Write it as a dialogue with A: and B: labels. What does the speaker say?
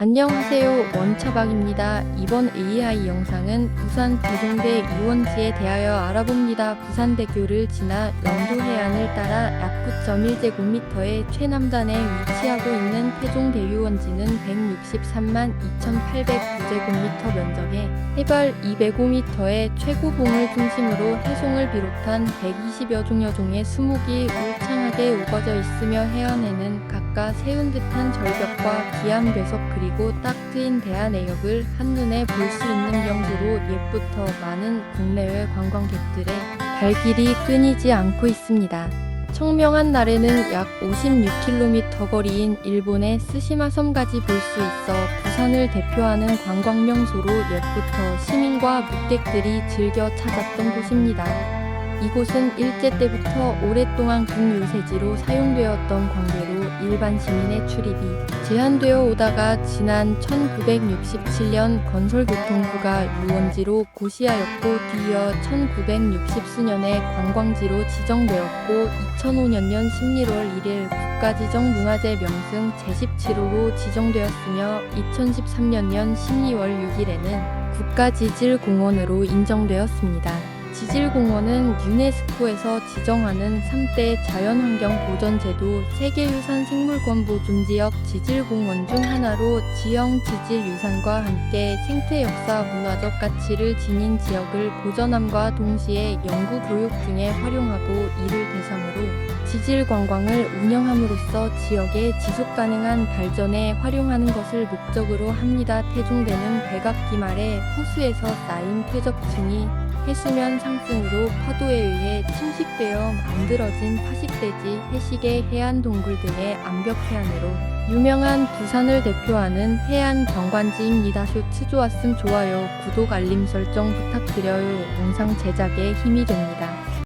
A: 안녕하세요. 원차박입니다. 이번 AI 영상은 부산 대종대 유원지에 대하여 알아봅니다. 부산대교를 지나 영도 해안을 따라 약 9.1제곱미터의 최남단에 위치하고 있는 태종대유원지는 163만 2,809제곱미터 면적에 해발 205m의 최고봉을 중심으로 해송을 비롯한 120여 종여 종의 수목이 울창 하게 우거져 있으며 해안에는 각각 세운 듯한 절벽과 기암 괴석 그리고 딱 트인 대한해역을 한눈에 볼 수 있는 명소로 옛부터 많은 국내외 관광객들의 발길이 끊이지 않고 있습니다. 청명한 날에는 약 56km 거리인 일본의 스시마 섬까지 볼 수 있어 부산을 대표하는 관광 명소로 옛부터 시민과 묵객들이 즐겨 찾았던 곳입니다. 이곳은 일제 때부터 오랫동안 국유세지로 사용되었던 관계로 일반 시민의 출입이 제한되어 오다가 지난 1967년 건설교통부가 유원지로 고시하였고 뒤이어 1960수년에 관광지로 지정되었고 2005년 11월 1일 국가지정 문화재 명승 제17호로 지정되었으며 2013년 12월 6일에는 국가지질공원으로 인정되었습니다. 지질공원은 유네스코에서 지정하는 3대 자연환경 보전제도 세계유산 생물권 보존지역 지질공원 중 하나로 지형 지질유산과 함께 생태 역사 문화적 가치를 지닌 지역을 보전함과 동시에 연구 교육 등에 활용하고 이를 대상으로 지질 관광을 운영함으로써 지역의 지속 가능한 발전에 활용하는 것을 목적으로 합니다. 태종대는 백악기 말에 호수에서 쌓인 퇴적층이 해수면 상승으로 파도에 의해 침식되어 만들어진 파식대지, 해시계, 해안 동굴 등의 암벽 해안으로 유명한 부산을 대표하는 해안 경관지입니다. 쇼츠 좋았음 좋아요, 구독 알림 설정 부탁드려요. 영상 제작에 힘이 됩니다.